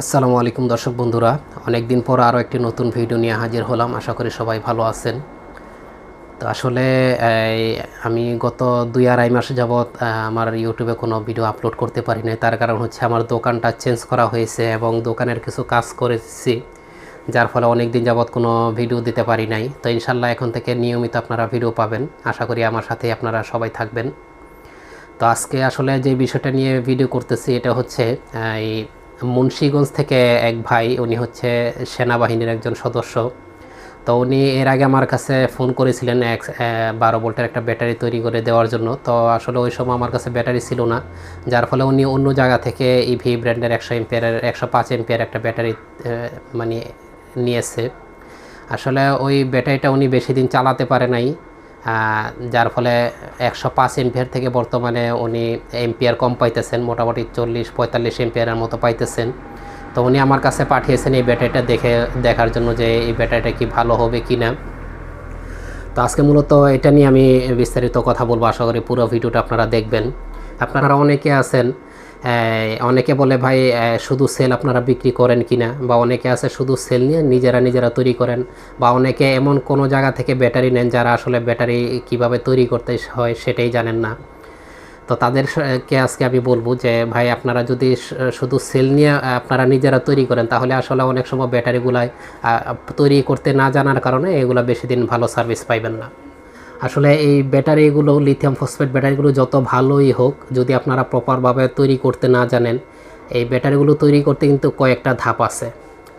আসসালামু আলাইকুম দর্শক বন্ধুরা। অনেক দিন পর আরও একটি নতুন ভিডিও নিয়ে হাজির হলাম। আশা করি সবাই ভালো আছেন। তো আসলে আমি গত দুই আড়াই মাস যাবৎ আমার ইউটিউবে কোনো ভিডিও আপলোড করতে পারি নাই। তার কারণ হচ্ছে আমার দোকানটা চেঞ্জ করা হয়েছে এবং দোকানের কিছু কাজ করেছি, যার ফলে অনেক দিন যাবৎ কোনো ভিডিও দিতে পারি নাই। তো ইনশাল্লাহ এখন থেকে নিয়মিত আপনারা ভিডিও পাবেন। আশা করি আমার সাথে আপনারা সবাই থাকবেন। তো আজকে আসলে যে বিষয়টা নিয়ে ভিডিও করতেছি, এটা হচ্ছে, এই মুন্সীগঞ্জ থেকে এক ভাই, উনি হচ্ছে সেনাবাহিনীর একজন সদস্য। তো উনি এর আগে আমার কাছে ফোন করেছিলেন এক বারো ভোল্টের একটা ব্যাটারি তৈরি করে দেওয়ার জন্য। তো আসলে ওই সময় আমার কাছে ব্যাটারি ছিল না, যার ফলে উনি অন্য জায়গা থেকে ইভি ব্র্যান্ডের একশো এমপিয়ারের, একশো পাঁচ এমপিয়ার একটা ব্যাটারি মানে নিয়েছে। আসলে ওই ব্যাটারিটা উনি বেশি দিন চালাতে পারে নাই। যার ফলে একশো পাঁচ এমপিয়ার থেকে বর্তমানে উনি এমপিয়ার কম পাইতেছেন, মোটামুটি চল্লিশ পঁয়তাল্লিশ এমপিয়ারের মতো পাইতেছেন। তো উনি আমার কাছে পাঠিয়েছেন এই ব্যাটারিটা দেখে, দেখার জন্য যে এই ব্যাটারিটা কি ভালো হবে কি না। তো আজকে মূলত এটা নিয়ে আমি বিস্তারিত কথা বলব, আশা করি পুরো ভিডিওটা আপনারা দেখবেন। আপনারা অনেকে আছেন অনেকে বলে ভাই শুধু সেল আপনারা বিক্রি করেন কিনা বা অনেকে আছে শুধু সেল নিয়ে নিজেরা নিজেরা তৈরি করেন। বা অনেকে এমন কোনো জায়গা থেকে ব্যাটারি নেন যারা আসলে ব্যাটারি কীভাবে তৈরি করতে হয় সেটাই জানেন না। তো তাদেরকে আজকে আমি বলব যে ভাই আপনারা যদি শুধু সেল নিয়ে আপনারা নিজেরা তৈরি করেন তাহলে আসলে অনেক সময় ব্যাটারিগুলাই আহ, তৈরি করতে না জানার কারণে এগুলো বেশি দিন ভালো সার্ভিস পাইবেন না। আসলে এই ব্যাটারিগুলো লিথিয়াম ফসফেট ব্যাটারিগুলো যত ভালোই হোক, যদি আপনারা প্রপারভাবে তৈরি করতে না জানেন, এই ব্যাটারিগুলো তৈরি করতে কিন্তু কয়েকটা ধাপ আছে।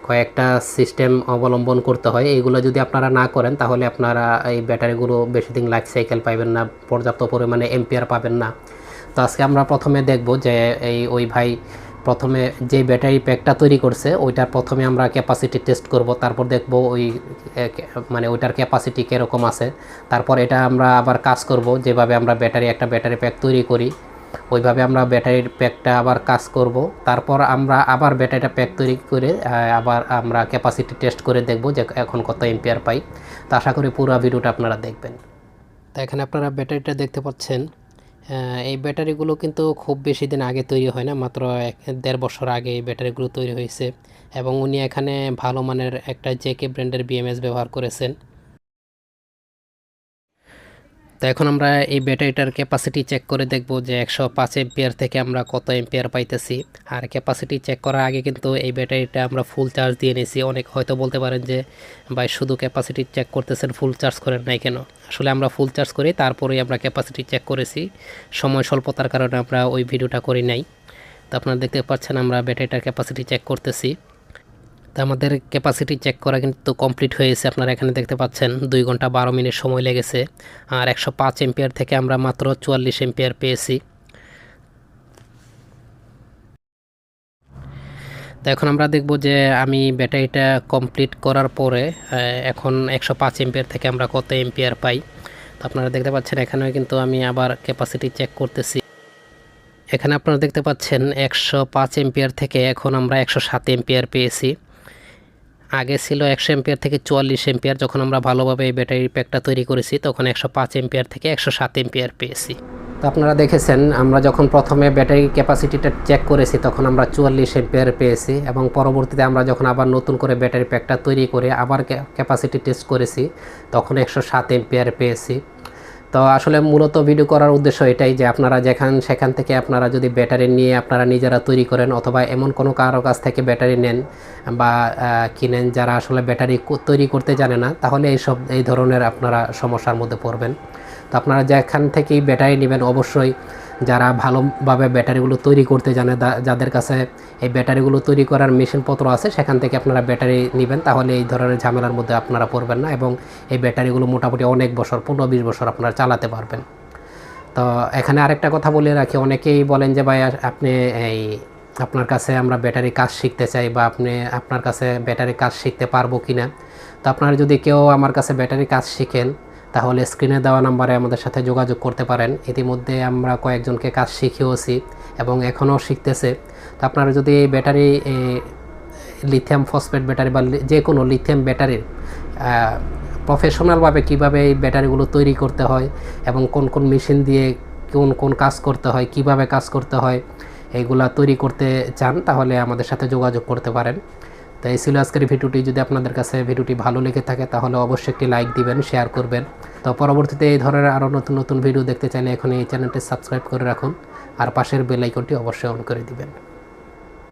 কয়েকটা সিস্টেম অবলম্বন করতে হয়। এইগুলো যদি আপনারা না করেন, তাহলে আপনারা এই ব্যাটারিগুলো বেশি দিন লাইফ সাইকেল পাবেন না, পর্যাপ্ত পরিমাণে এম্পিয়ার পাবেন না। তো আজকে আমরা প্রথমে দেখব যে এই ওই ভাই প্রথমে যে ব্যাটারি প্যাকটা তৈরি করছে, ওইটার প্রথমে আমরা ক্যাপাসিটি টেস্ট করব, তারপর দেখব ওই মানে ওইটার ক্যাপাসিটি কীরকম আছে। তারপর এটা আমরা আবার কাজ করব, যেভাবে আমরা ব্যাটারি একটা ব্যাটারি প্যাক তৈরি করি, ওইভাবে আমরা ব্যাটারির প্যাকটা আবার কাজ করব। তারপর আমরা আবার ব্যাটারিটা প্যাক তৈরি করে আবার আমরা ক্যাপাসিটি টেস্ট করে দেখব যে এখন কত এম্পিয়ার পাই। তো আশা করি পুরো ভিডিওটা আপনারা দেখবেন। তো এখানে আপনারা ব্যাটারিটা দেখতে পাচ্ছেন। এই ব্যাটারিগুলো কিন্তু খুব বেশি দিন আগে তৈরি হয় না, মাত্র এক, দেড় বছর আগে এই ব্যাটারিগুলো তৈরি হয়েছে। এবং উনি এখানে ভালো মানের একটা জেকে ব্র্যান্ডের বিএমএস ব্যবহার করেছেন। এখন আমরা এই ব্যাটারিটার ক্যাপাসিটি চেক করে দেখব যে একশো পাঁচ এম্পিয়ার থেকে আমরা কত এম্পিয়ার পাইতেছি। আর ক্যাপাসিটি চেক করার আগে কিন্তু এই ব্যাটারিটা আমরা ফুল চার্জ দিয়ে নিয়েছি। অনেক হয়তো বলতে পারেন যে, ভাই, শুধু ক্যাপাসিটি চেক করতেছেন ফুল চার্জ করেন নাই কেন? আসলে আমরা ফুল চার্জ করি, তারপরেই আমরা ক্যাপাসিটি চেক করেছি। সময় স্বল্পতার কারণে আমরা ওই ভিডিওটা করি নাই। তো আপনারা দেখতে পাচ্ছেন আমরা ব্যাটারিটার ক্যাপাসিটি চেক করতেছি। তো আমাদের ক্যাপাসিটি চেক করা কিন্তু কমপ্লিট হয়েছে আপনারা এখানে দেখতে পাচ্ছেন, দুই ঘণ্টা বারো মিনিট সময় লেগেছে। আর একশো পাঁচ এম্পিয়ার থেকে আমরা মাত্র চুয়াল্লিশ এম্পিয়ার পেয়েছি। তো এখন আমরা দেখব যে আমি ব্যাটারিটা কমপ্লিট করার পরে এখন একশো পাঁচ এম্পিয়ার থেকে আমরা কত এম্পিয়ার পাই। তো আপনারা দেখতে পাচ্ছেন, এখানেও কিন্তু আমি আবার ক্যাপাসিটি চেক করতেছি। এখানে আপনারা দেখতে পাচ্ছেন, একশো পাঁচ এম্পিয়ার থেকে এখন আমরা একশো সাত এম্পিয়ার পেয়েছি। আগে ছিল একশো এম্পিয়ার থেকে চুয়াল্লিশ এম্পিয়ার, যখন আমরা ভালোভাবে এই ব্যাটারি প্যাকটা তৈরি করেছি, তখন একশো পাঁচ এম্পিয়ার থেকে একশো সাত এম্পিয়ার পেয়েছি। তো আপনারা দেখেছেন, আমরা যখন প্রথমে ব্যাটারি ক্যাপাসিটিটা চেক করেছি, তখন আমরা চুয়াল্লিশ এম্পিয়ার পেয়েছি এবং পরবর্তীতে আমরা যখন আবার নতুন করে ব্যাটারি প্যাকটা তৈরি করে আবার ক্যাপাসিটি টেস্ট করেছি, তখন একশো সাত এম্পিয়ার পেয়েছি। তো আসলে মূলত ভিডিও করার উদ্দেশ্য এটাই যে আপনারা যেখান, সেখান থেকে আপনারা যদি ব্যাটারি নিয়ে আপনারা নিজেরা তৈরি করেন অথবা এমন কোনো কারও কাছ থেকে ব্যাটারি নেন বা কিনেন যারা আসলে ব্যাটারি তৈরি করতে জানে না, তাহলে এইসব, এই ধরনের আপনারা সমস্যার মধ্যে পড়বেন। তো আপনারা যেখান থেকেই ব্যাটারি নেবেন অবশ্যই যারা ভালোভাবে ব্যাটারিগুলো তৈরি করতে জানে যাদের কাছে এই ব্যাটারিগুলো তৈরি করার মেশিনপত্র আছে, সেখান থেকে আপনারা ব্যাটারি নেবেন। তাহলে এই ধরনের ঝামেলার মধ্যে আপনারা পড়বেন না এবং এই ব্যাটারিগুলো মোটামুটি অনেক বছর, পনেরো বিশ বছর আপনারা চালাতে পারবেন। তো এখানে আরেকটা কথা বলে রাখি, অনেকেই বলেন যে, ভাই আপনি এই আপনার কাছে আমরা ব্যাটারি কাজ শিখতে চাই বা আপনি, আপনার কাছে ব্যাটারি কাজ শিখতে পারব কি না তো আপনারা যদি কেউ আমার কাছে ব্যাটারি কাজ শিখেন তাহলে স্ক্রিনে দেওয়া নাম্বারে আমাদের সাথে যোগাযোগ করতে পারেন। ইতিমধ্যে আমরা কয়েকজনকে কাজ শিখিয়েছি এবং এখনও শিখতেছে। তো আপনারা যদি এই ব্যাটারি লিথিয়াম ফসফেট ব্যাটারি বা যে কোনো লিথিয়াম ব্যাটারির প্রফেশনালভাবে কীভাবে এই ব্যাটারিগুলো তৈরি করতে হয় এবং কোন কোন মেশিন দিয়ে কোন কোন কাজ করতে হয়, কীভাবে কাজ করতে হয় এইগুলা তৈরি করতে চান, তাহলে আমাদের সাথে যোগাযোগ করতে পারেন। তো এই ছিল আজকের ভিডিওটি। যদি আপনাদের কাছে ভিডিওটি ভালো লেগে থাকে, তাহলে অবশ্যই একটি লাইক দিবেন, শেয়ার করবেন। তো পরবর্তীতে এই ধরনের আরও নতুন নতুন ভিডিও দেখতে চাইলে এখন এই চ্যানেলটি সাবস্ক্রাইব করে রাখুন আর পাশের বেল আইকনটি অবশ্যই অন করে দিবেন।